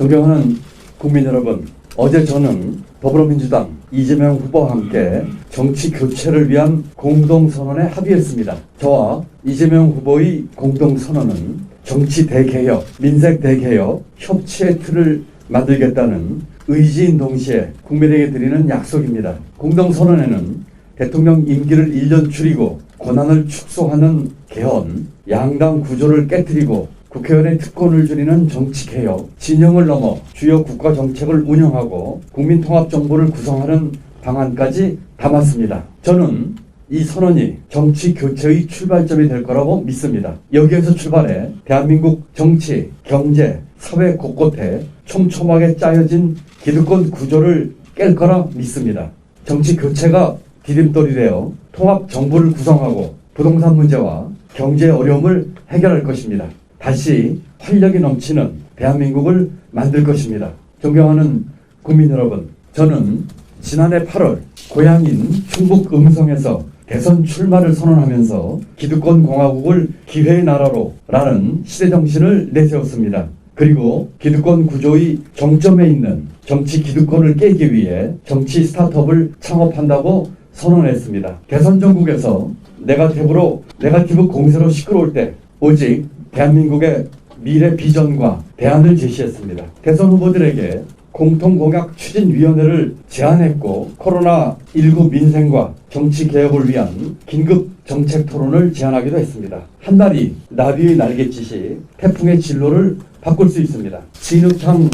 존경하는 국민 여러분, 어제 저는 더불어민주당 이재명 후보와 함께 정치 교체를 위한 공동선언에 합의했습니다. 저와 이재명 후보의 공동선언은 정치 대개혁, 민생 대개혁, 협치의 틀을 만들겠다는 의지인 동시에 국민에게 드리는 약속입니다. 공동선언에는 대통령 임기를 1년 줄이고 권한을 축소하는 개헌, 양당 구조를 깨뜨리고 국회의원의 특권을 줄이는 정치 개혁, 진영을 넘어 주요 국가 정책을 운영하고 국민 통합 정부를 구성하는 방안까지 담았습니다. 저는 이 선언이 정치 교체의 출발점이 될 거라고 믿습니다. 여기에서 출발해 대한민국 정치, 경제, 사회 곳곳에 촘촘하게 짜여진 기득권 구조를 깰 거라 믿습니다. 정치 교체가 디딤돌이 되어 통합 정부를 구성하고 부동산 문제와 경제 어려움을 해결할 것입니다. 다시 활력이 넘치는 대한민국을 만들 것입니다. 존경하는 국민 여러분, 저는 지난해 8월 고향인 충북 음성에서 대선 출마를 선언하면서 기득권 공화국을 기회의 나라로 라는 시대 정신을 내세웠습니다. 그리고 기득권 구조의 정점에 있는 정치 기득권을 깨기 위해 정치 스타트업을 창업한다고 선언했습니다. 대선 전국에서 네가티브로 네가티브 공세로 시끄러울 때 오직 대한민국의 미래 비전과 대안을 제시했습니다. 대선 후보들에게 공통공약 추진위원회를 제안했고 코로나19 민생과 정치 개혁을 위한 긴급 정책 토론을 제안하기도 했습니다. 한 마리 나비의 날갯짓이 태풍의 진로를 바꿀 수 있습니다. 진흙탕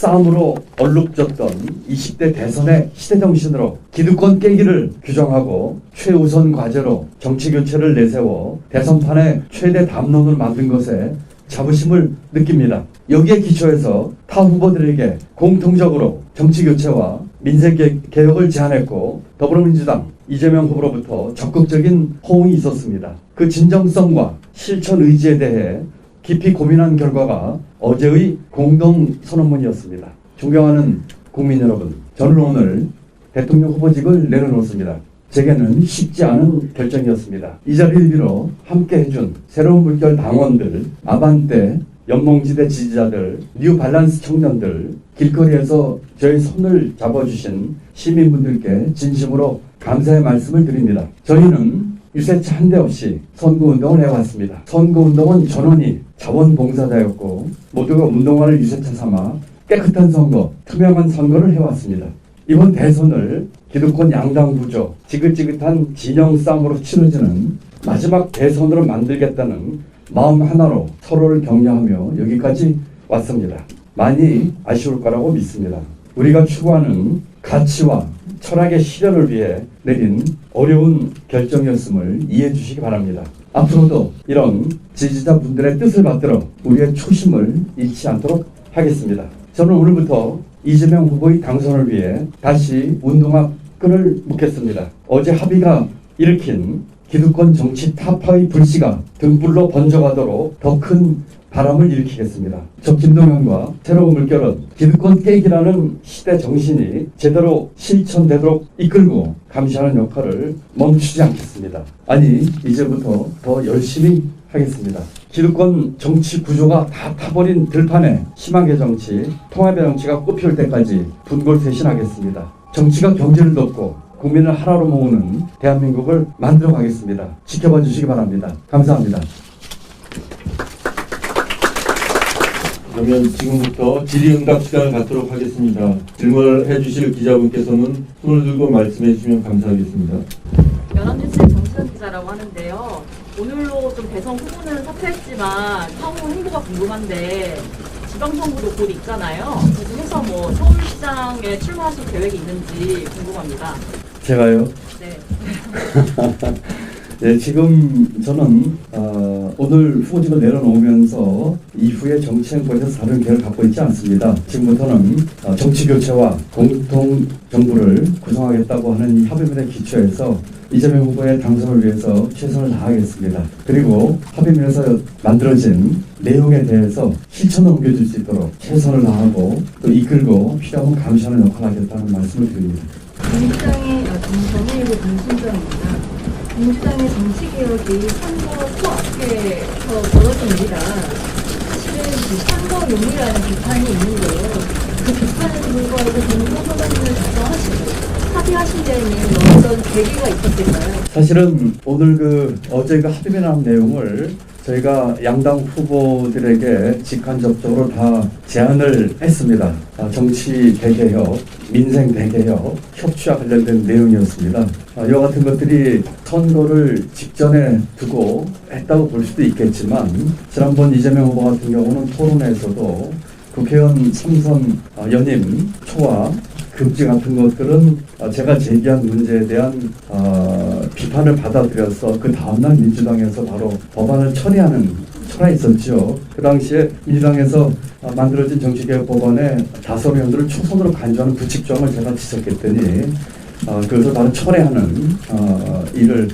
싸움으로 얼룩졌던 20대 대선의 시대정신으로 기득권 깨기를 규정하고 최우선 과제로 정치 교체를 내세워 대선판의 최대 담론을 만든 것에 자부심을 느낍니다. 여기에 기초해서 타 후보들에게 공통적으로 정치 교체와 민생 개- 개혁을 제안했고 더불어민주당 이재명 후보로부터 적극적인 호응이 있었습니다. 그 진정성과 실천 의지에 대해 깊이 고민한 결과가 어제의 공동 선언문이었습니다. 존경하는 국민 여러분, 저는 오늘 대통령 후보직을 내려놓습니다. 제게는 쉽지 않은 결정이었습니다. 이 자리를 빌어 함께 해준 새로운 물결 당원들, 아반떼, 연몽지대 지지자들, 뉴 발란스 청년들, 길거리에서 저의 손을 잡아주신 시민분들께 진심으로 감사의 말씀을 드립니다. 저희는 유세차 한 대 없이 선거운동을 해왔습니다. 선거운동은 전원이 자원봉사자였고 모두가 운동화를 유세차 삼아 깨끗한 선거, 투명한 선거를 해왔습니다. 이번 대선을 기득권 양당 구조, 지긋지긋한 진영 싸움으로 치러지는 마지막 대선으로 만들겠다는 마음 하나로 서로를 격려하며 여기까지 왔습니다. 많이 아쉬울 거라고 믿습니다. 우리가 추구하는 가치와 철학의 실현을 위해 내린 어려운 결정이었음을 이해해 주시기 바랍니다. 앞으로도 이런 지지자분들의 뜻을 받들어 우리의 초심을 잃지 않도록 하겠습니다. 저는 오늘부터 이재명 후보의 당선을 위해 다시 운동화 끈을 묶겠습니다. 어제 합의가 일으킨 기득권 정치 타파의 불씨가 등불로 번져가도록 더 큰 바람을 일으키겠습니다. 저 김동연과 새로운 물결은 기득권 깨기라는 시대 정신이 제대로 실천되도록 이끌고 감시하는 역할을 멈추지 않겠습니다. 아니 이제부터 더 열심히 하겠습니다. 기득권 정치 구조가 다 타버린 들판에 희망의 정치, 통합의 정치가 꽃피울 때까지 분골쇄신하겠습니다. 정치가 경제를 돕고 국민을 하나로 모으는 대한민국을 만들어 가겠습니다. 지켜봐 주시기 바랍니다. 감사합니다. 그러면 지금부터 질의응답 시간을 갖도록 하겠습니다. 질문을 해주실 기자분께서는 손을 들고 말씀해 주시면 감사하겠습니다. 연합뉴스의 정시현 기자라고 하는데요. 오늘로 좀 대선 후보는 사퇴했지만 향후 행보가 궁금한데 지방선거도 곧 있잖아요. 그래서 뭐 서울시장에 출마하실 계획이 있는지 궁금합니다. 제가요. 네. 네, 지금 저는 어, 오늘 후보직을 내려놓으면서 이후에 정치 행보에서 다른 계획을 갖고 있지 않습니다. 지금부터는 어, 정치 교체와 공통 정부를 구성하겠다고 하는 이 합의문에 기초해서 이재명 후보의 당선을 위해서 최선을 다하겠습니다. 그리고 합의문에서 만들어진 내용에 대해서 실천을 옮겨줄 수 있도록 최선을 다하고 또 이끌고 필요하면 감시하는 역할을 하겠다는 말씀을 드립니다. 민주당의 아, 정의이고 공신장입니다. 민주당의 정치개혁이 선거 코앞에서 벌어진 일이라 사실은 그 선거용이라는 비판이 있는데요. 그 비판에도 불구하고 공동 선언을 작성하시고 합의하신 데는 어떤 계기가 있었을까요? 사실은 오늘 그 어제 그 합의문한 내용을 저희가 양당 후보들에게 직간접적으로 다 제안을 했습니다. 아, 정치 대개혁, 민생 대개혁, 협치와 관련된 내용이었습니다. 아, 이와 같은 것들이 선거를 직전에 두고 했다고 볼 수도 있겠지만 지난번 이재명 후보 같은 경우는 토론에서도 국회의원 삼선 아, 연임 초과 금지 같은 것들은 어, 제가 제기한 문제에 대한 어, 비판을 받아들여서 그 다음날 민주당에서 바로 법안을 처리하는 철학이 있었죠. 그 당시에 민주당에서 어, 만들어진 정치개혁 법안에 다섯 의원들을 초선으로 간주하는 부칙점을 제가 지적했더니 어, 그것을 바로 철회하는 어, 일을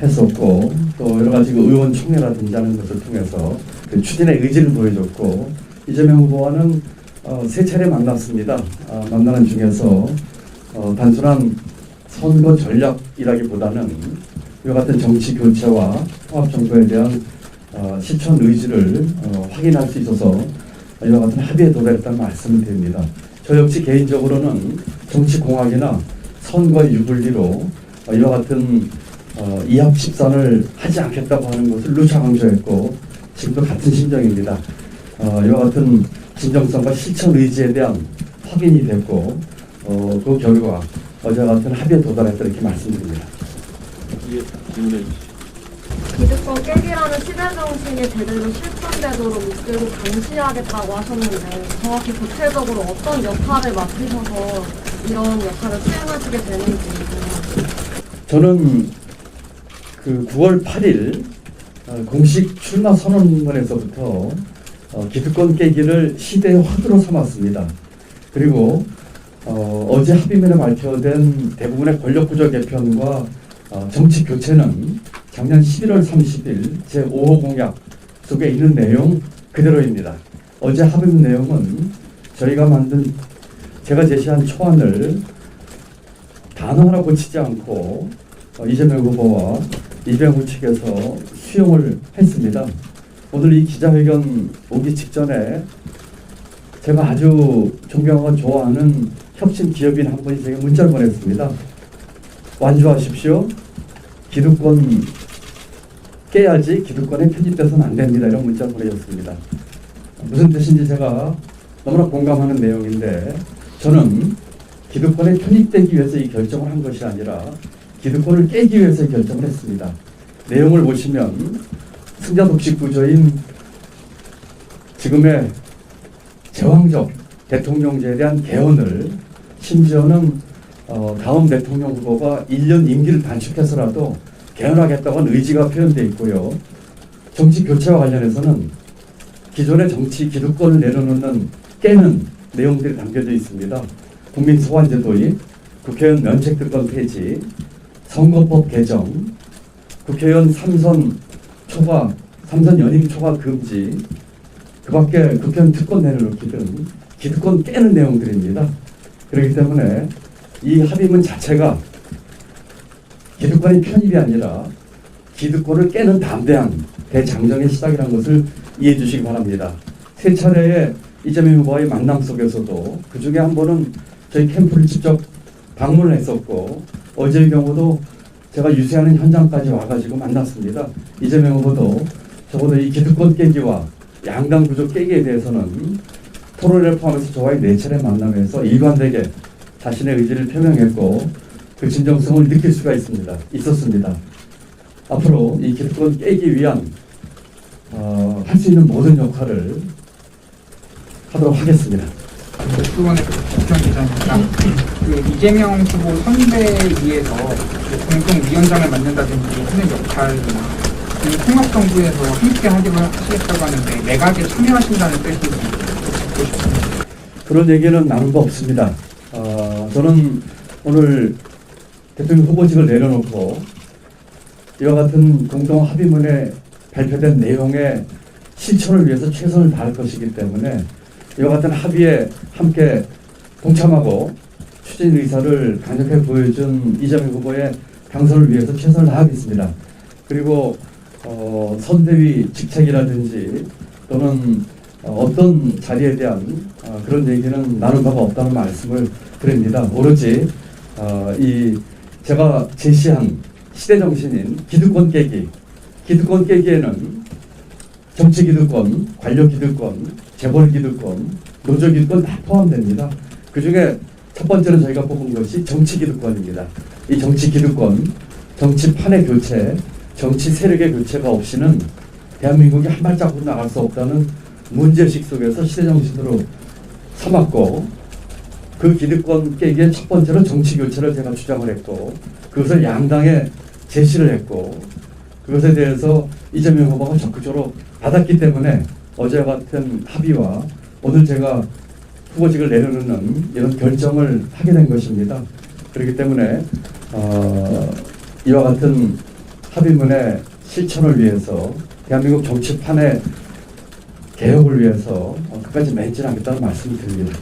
했었고 또 여러 가지 그 의원 총회라든지 하는 것을 통해서 그 추진의 의지를 보여줬고 이재명 후보와는 어, 세 차례 만났습니다. 아, 만나는 중에서 어, 단순한 선거 전략이라기보다는 이와 같은 정치 교체와 통합 정부에 대한 어, 실천 의지를 어, 확인할 수 있어서 이와 같은 합의에 도달했다는 말씀을 드립니다. 저 역시 개인적으로는 정치 공학이나 선거 유불리로 어, 이와 같은 어, 이합 집산을 하지 않겠다고 하는 것을 누차 강조했고 지금도 같은 심정입니다. 어, 이와 같은 진정성과 실천 의지에 대한 확인이 됐고 어, 그 결과 어제 같은 합의에 도달했다 이렇게 말씀드립니다. 예, 질문해 주시죠. 기득권 깨기라는 시대 정신이 제대로 실천되도록 목표로 감시하겠다고 하셨는데 정확히 구체적으로 어떤 역할을 맡으셔서 이런 역할을 수행하시게 되는지 저는 그 9월 8일 어, 공식 출마 선언문에서부터 어, 기득권 깨기를 시대의 화두로 삼았습니다. 그리고 어, 어제 합의문에 발표된 대부분의 권력구조 개편과 어, 정치 교체는 작년 11월 30일 제5호 공약 속에 있는 내용 그대로입니다. 어제 합의문 내용은 저희가 만든 제가 제시한 초안을 단어 하나 고치지 않고 어, 이재명 후보와 이병우 측에서 수용을 했습니다. 오늘 이 기자회견 오기 직전에 제가 아주 존경하고 좋아하는 혁신 기업인 한 분이 제게 문자를 보냈습니다. 완주하십시오. 기득권 깨야지 기득권에 편집돼서는 안 됩니다. 이런 문자를 보내셨습니다. 무슨 뜻인지 제가 너무나 공감하는 내용인데 저는 기득권에 편입되기 위해서 이 결정을 한 것이 아니라 기득권을 깨기 위해서 이 결정을 했습니다. 내용을 보시면 승자 독식 구조인 지금의 제왕적 대통령제에 대한 개헌을 심지어는 어, 다음 대통령 후보가 1년 임기를 단축해서라도 개헌하겠다고 하는 의지가 표현되어 있고요. 정치 교체와 관련해서는 기존의 정치 기득권을 내려놓는 깨는 내용들이 담겨져 있습니다. 국민 소환제 도입, 국회의원 면책 특권 폐지, 선거법 개정, 국회의원 삼선 초과, 삼선 연임 초과 금지, 그 밖에 국회의원 특권 내려놓기 등 기득권 깨는 내용들입니다. 그렇기 때문에 이 합의문 자체가 기득권의 편입이 아니라 기득권을 깨는 담대한 대장정의 시작이라는 것을 이해해 주시기 바랍니다. 세 차례의 이재명 후보와의 만남 속에서도 그 중에 한 번은 저희 캠프를 직접 방문을 했었고 어제의 경우도 제가 유세하는 현장까지 와가지고 만났습니다. 이재명 후보도 적어도 이 기득권 깨기와 양당 구조 깨기에 대해서는 토론회를 포함해서 저와의 네 차례 만남에서 일관되게 자신의 의지를 표명했고 그 진정성을 느낄 수가 있습니다. 있었습니다. 앞으로 이 기득권 깨기 위한 어, 할 수 있는 모든 역할을 하도록 하겠습니다. 수원의 국정 기자입니다. 그 이재명 후보 선대위에서 그 공동위원장을 맡는다든지 하는 역할이나 이 통합정부에서 함께 하기로 하시겠다고 하는데 내각에 참여하신다는 뜻인지 듣고 싶습니다. 그런 얘기는 나눈 바 없습니다. 어, 저는 오늘 대통령 후보직을 내려놓고 이와 같은 공동 합의문에 발표된 내용의 실천을 위해서 최선을 다할 것이기 때문에 이와 같은 합의에 함께 동참하고 추진 의사를 강력하게 보여준 이재명 후보의 당선을 위해서 최선을 다하겠습니다. 그리고 어, 선대위 직책이라든지 또는 어, 어떤 자리에 대한 어, 그런 얘기는 나눈 바가 없다는 말씀을 드립니다. 오로지 어, 이 제가 제시한 시대 정신인 기득권 깨기, 기득권 깨기에는 정치 기득권, 관료 기득권, 재벌 기득권, 노조 기득권 다 포함됩니다. 그 중에 첫 번째로 저희가 뽑은 것이 정치 기득권입니다. 이 정치 기득권, 정치판의 교체, 정치 세력의 교체가 없이는 대한민국이 한 발자국 나갈 수 없다는 문제식 속에서 시대 정신으로 삼았고 그 기득권 깨기의 첫 번째로 정치 교체를 제가 주장을 했고 그것을 양당에 제시를 했고 그것에 대해서 이재명 후보가 적극적으로 받았기 때문에 어제 같은 합의와 오늘 제가 후보직을 내려놓는 이런 결정을 하게 된 것입니다. 그렇기 때문에 어, 이와 같은 합의문의 실천을 위해서 대한민국 정치판의 개혁을 위해서 어, 끝까지 맹진하겠다는 말씀을 드립니다.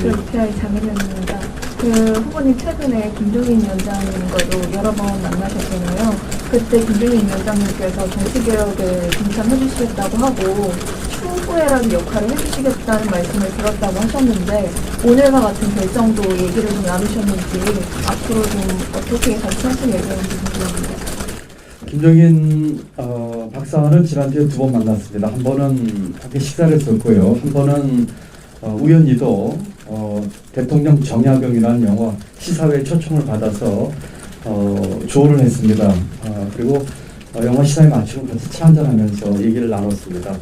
그렇게 장인현입니다. 그 후보님 최근에 김종인 위원장님과도 여러 번 만나셨잖아요. 그때 김종인 위원장님께서 정치개혁에 동참해 주시겠다고 하고 추 후회라는 역할을 해주시겠다는 말씀을 들었다고 하셨는데 오늘과 같은 결정도 얘기를 좀 나누셨는지 앞으로 좀 어떻게 같이 하실 예정인지 궁금합니다. 김종인 어, 박사는 지난주에 두 번 만났습니다. 한 번은 함께 식사를 했었고요. 한 번은 어, 우연히도 어, 대통령 정약용이라는 영화 시사회 초청을 받아서 어, 조언을 했습니다. 어, 그리고 어, 영화 시사회 마치고 같이 차 한잔하면서 얘기를 나눴습니다.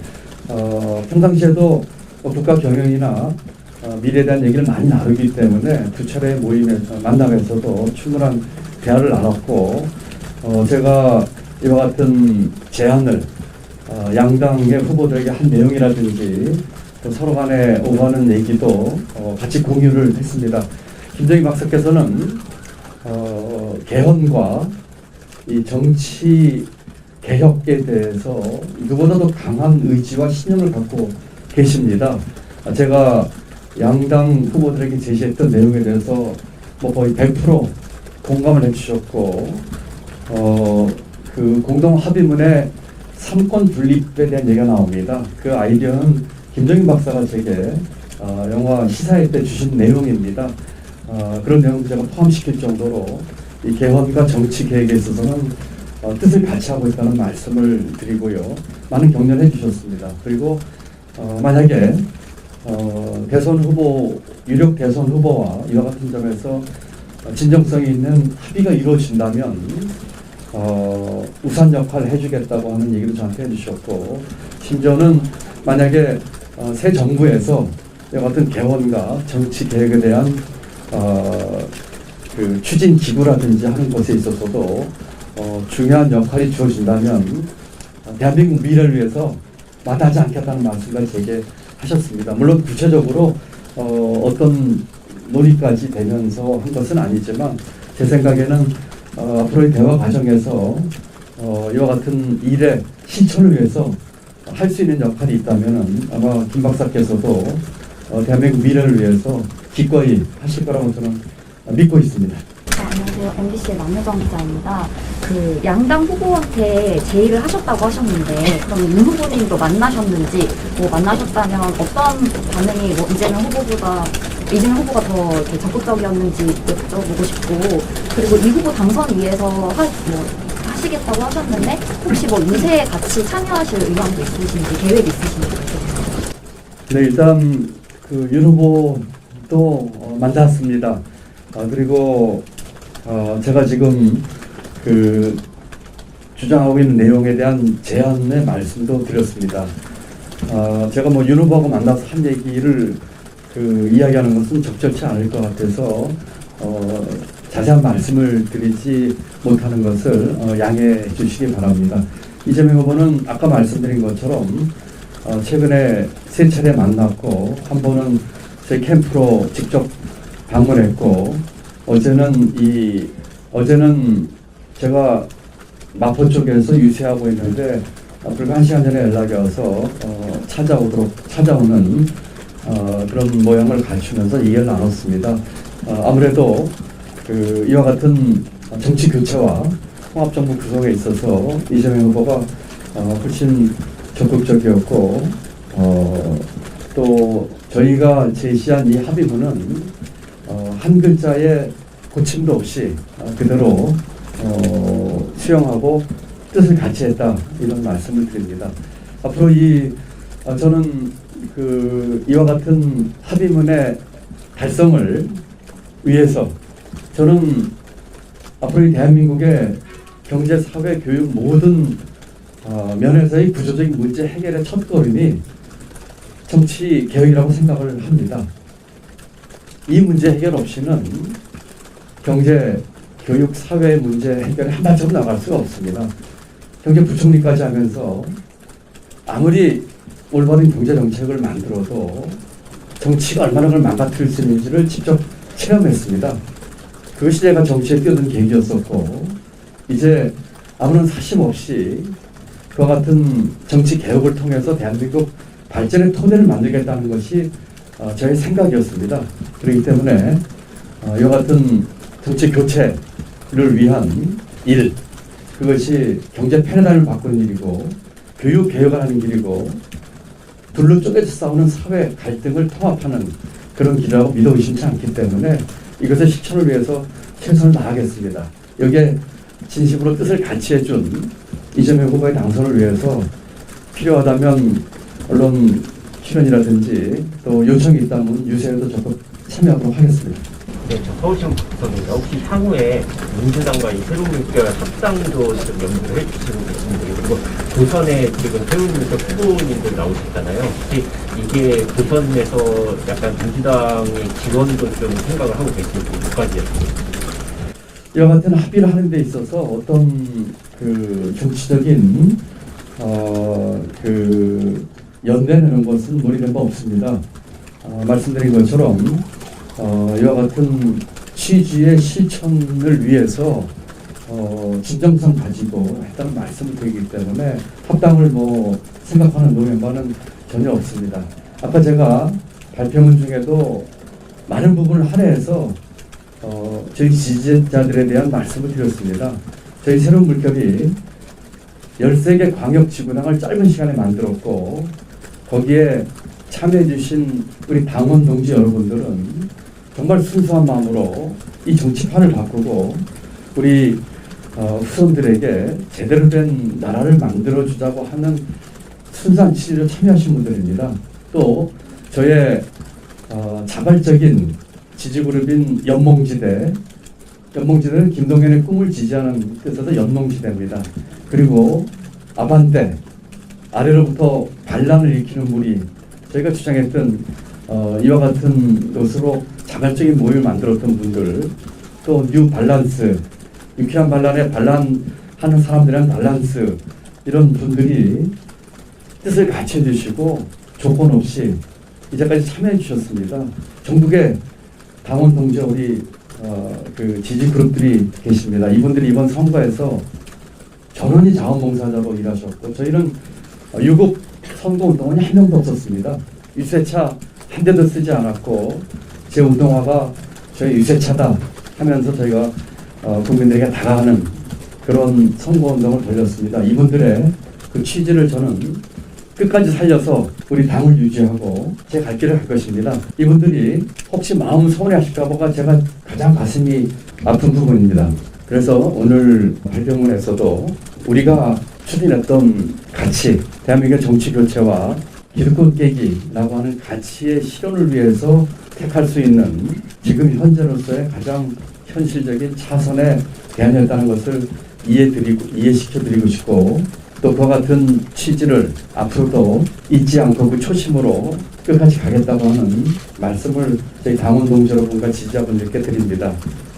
어, 평상시에도 뭐 국가 경영이나 어, 미래에 대한 얘기를 많이 나누기 때문에 두 차례 모임에서 만남에서도 충분한 대화를 나눴고 어, 제가 이와 같은 제안을 어, 양당의 후보들에게 한 내용이라든지 또 서로 간에 오가는 얘기도 어, 같이 공유를 했습니다. 김정희 박사께서는 어, 개헌과 이 정치 개혁에 대해서 누구보다도 강한 의지와 신념을 갖고 계십니다. 아, 제가 양당 후보들에게 제시했던 내용에 대해서 뭐 거의 100% 공감을 해주셨고 어, 그 공동 합의문에 삼권 분립에 대한 얘기가 나옵니다. 그 아이디어는 김정인 박사가 제게 어, 영화 시사회 때 주신 내용입니다. 어, 그런 내용도 제가 포함시킬 정도로 이 개헌과 정치 계획에 있어서는 어, 뜻을 같이 하고 있다는 말씀을 드리고요. 많은 격려를 해주셨습니다. 그리고 어, 만약에 어, 대선 후보 유력 대선 후보와 이와 같은 점에서 어, 진정성이 있는 합의가 이루어진다면 어, 우산 역할을 해주겠다고 하는 얘기도 저한테 해주셨고 심지어는 만약에 어, 새 정부에서 같은 개헌과 정치 개혁에 대한 어, 그 추진 기구라든지 하는 것에 있어서도 어, 중요한 역할이 주어진다면 어, 대한민국 미래를 위해서 마다하지 않겠다는 말씀을 제게 하셨습니다. 물론 구체적으로 어, 어떤 논의까지 되면서 한 것은 아니지만 제 생각에는 어, 앞으로의 대화 과정에서 어, 이와 같은 일의 실천을 위해서 할 수 있는 역할이 있다면 아마 김 박사께서도 어, 대한민국 미래를 위해서 기꺼이 하실 거라고 저는 믿고 있습니다. 네, 안녕하세요. MBC의 남효정 기자입니다. 그 양당 후보한테 제의를 하셨다고 하셨는데 그럼 윤 후보님도 만나셨는지 뭐 만나셨다면 어떤 반응이 뭐 이재명 후보보다 이재명 후보가 더 적극적이었는지 여쭤보고 싶고 그리고 이 후보 당선 위해서 하, 뭐 하시겠다고 하셨는데 혹시 뭐 유세에 같이 참여하실 의향도 있으신지 계획 있으신지 네, 일단 그 윤 후보도 어, 만났습니다. 아, 그리고 어, 제가 지금 그 주장하고 있는 내용에 대한 제안의 말씀도 드렸습니다. 아, 제가 뭐 윤 후보하고 만나서 한 얘기를 그 이야기하는 것은 적절치 않을 것 같아서 어, 자세한 말씀을 드리지 못하는 것을 어, 양해해 주시기 바랍니다. 이재명 후보는 아까 말씀드린 것처럼 어, 최근에 세 차례 만났고 한 번은 제 캠프로 직접 방문했고 어제는 이 어제는 제가 마포 쪽에서 유세하고 있는데 어, 불과 한 시간 전에 연락이 와서 어, 찾아오도록 찾아오는 어, 그런 모양을 갖추면서 얘기를 나눴습니다. 어, 아무래도 그 이와 같은 정치 교체와 통합정부 구성에 있어서 이재명 후보가 어, 훨씬 적극적이었고 어, 또 저희가 제시한 이 합의문은 어, 한 글자의 고침도 없이 어, 그대로 어, 수용하고 뜻을 같이 했다 이런 말씀을 드립니다. 앞으로 이 어, 저는 그 이와 같은 합의문의 달성을 위해서 저는 앞으로 이 대한민국의 경제, 사회, 교육 모든 어, 면에서의 구조적인 문제 해결의 첫 걸음이 정치 개혁이라고 생각을 합니다. 이 문제 해결 없이는 경제, 교육, 사회 문제 해결에 한 발자국 나갈 수가 없습니다. 경제부총리까지 하면서 아무리 올바른 경제 정책을 만들어도 정치가 얼마나 그걸 망가뜨릴 수 있는지를 직접 체험했습니다. 그것이 제가 정치에 뛰어든 계기였었고 이제 아무런 사심 없이 그와 같은 정치 개혁을 통해서 대한민국 발전의 토대를 만들겠다는 것이 어, 저의 생각이었습니다. 그렇기 때문에 어, 이와 같은 정치 교체를 위한 일 그것이 경제 패러다임을 바꾸는 일이고 교육 개혁을 하는 길이고 둘로 쪼개져 싸우는 사회 갈등을 통합하는 그런 길이라고 믿어 의심치 않기 때문에 이것의 실천을 위해서 최선을 다하겠습니다. 여기에 진심으로 뜻을 같이 해준 이재명 후보의 당선을 위해서 필요하다면 언론 출연이라든지 또 요청이 있다면 유세에도 적극 참여하도록 하겠습니다. 네, 저 서울시청 박선입니다. 혹시 향후에 민주당과 이 새로운 물결 합당도 좀 염두를 해주시고 계신데 그리고 도선에 지금 새로운 물결 후보님들 나오셨잖아요. 혹시 이게 도선에서 약간 민주당의 지원도 좀 생각을 하고 계신지 두 가지였습니다. 이와 같은 합의를 하는 데 있어서 어떤 그 정치적인 어그 연대하는 것은 무리된 바 없습니다. 어, 말씀드린 것처럼 어, 이와 같은 취지의 실천을 위해서 어, 진정성 가지고 했다는 말씀을 드리기 때문에 합당을 뭐 생각하는 노력만은 전혀 없습니다. 아까 제가 발표문 중에도 많은 부분을 할애해서 어, 저희 지지자들에 대한 말씀을 드렸습니다. 저희 새로운 물결이 13개 광역지구당을 짧은 시간에 만들었고 거기에 참여해 주신 우리 당원 동지 여러분들은 정말 순수한 마음으로 이 정치판을 바꾸고 우리 어, 후손들에게 제대로 된 나라를 만들어 주자고 하는 순수한 취지로 참여하신 분들입니다. 또 저의 어, 자발적인 지지그룹인 연몽지대 연몽지대는 김동연의 꿈을 지지하는 뜻에서 연몽지대입니다. 그리고 아반떼 아래로부터 반란을 일으키는 무리 저희가 주장했던 어, 이와 같은 것으로 자발적인 모임을 만들었던 분들 또뉴 밸런스 유쾌한 반란에 반란하는 사람들이란 밸런스 이런 분들이 뜻을 같이 해주시고 조건 없이 이제까지 참여해 주셨습니다. 전국에 당원 동지 우리 어, 그 지지 그룹들이 계십니다. 이분들이 이번 선거에서 전원이 자원봉사자로 일하셨고 저희는 어, 유급 선거운동원이 한 명도 없었습니다. 유세차 한 대도 쓰지 않았고 제 운동화가 저희 유세차다 하면서 저희가 어, 국민들에게 다가가는 그런 선거운동을 벌였습니다. 이분들의 그 취지를 저는 끝까지 살려서 우리 당을 유지하고 제 갈 길을 갈 것입니다. 이분들이 혹시 마음 서운해하실까봐가 제가 가장 가슴이 아픈 부분입니다. 그래서 오늘 발표문에서도 우리가 추진했던 가치, 대한민국의 정치 교체와 기득권 깨기라고 하는 가치의 실현을 위해서 택할 수 있는 지금 현재로서의 가장 현실적인 차선의 대안이었다는 것을 이해드리고 이해시켜드리고 싶고 또 그와 같은 취지를 앞으로도 잊지 않고 그 초심으로 끝까지 가겠다고 하는 말씀을 저희 당원 동지 여러분과 지지자분들께 드립니다.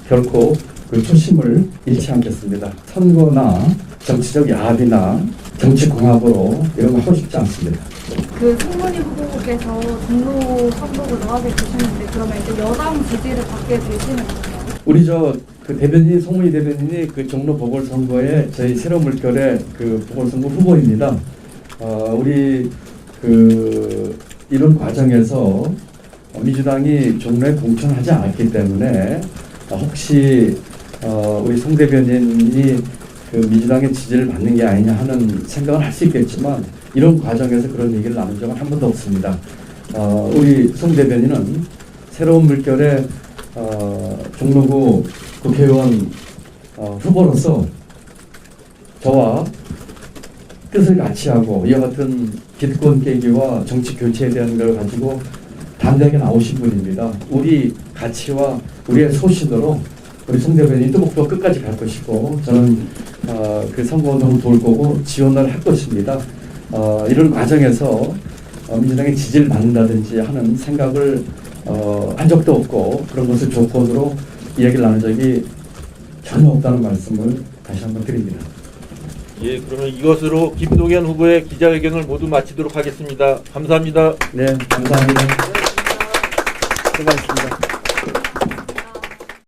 결코 그 초심을 잃지 않겠습니다. 선거나 정치적 야합이나 정치 공합으로 이런 거 하고 싶지 않습니다. 그 송문희 후보께서 종로 선거구를 하게 되셨는데 그러면 이제 여당 지지를 받게 되시는 건가요? 우리 저 그 대변인 송문희 대변인이 그 종로 보궐선거에 저희 새로운 물결의 그 보궐선거 후보입니다. 어, 우리 그 이런 과정에서 민주당이 종로에 공천하지 않았기 때문에 어, 혹시 어, 우리 송 대변인이 그 민주당의 지지를 받는 게 아니냐 하는 생각을 할 수 있겠지만 이런 과정에서 그런 얘기를 나눈 적은 한 번도 없습니다. 어, 우리 송 대변인은 새로운 물결의 어, 종로구 국회의원 어, 후보로서 저와 뜻을 같이 하고 이와 같은 기득권 깨기와 정치 교체에 대한 걸 가지고 당당하게 나오신 분입니다. 우리 가치와 우리의 소신으로 우리 송 대변인 뜨목도 끝까지 갈 것이고 저는 어, 그 선거운동을 도울 거고 지원을 할 것입니다. 어, 이런 과정에서 어, 민주당의 지지를 받는다든지 하는 생각을 어, 한 적도 없고 그런 것을 조건으로 이야기를 나눈 적이 전혀 없다는 말씀을 다시 한번 드립니다. 예, 그러면 이것으로 김동연 후보의 기자회견을 모두 마치도록 하겠습니다. 감사합니다. 네, 감사합니다. 수고하셨습니다.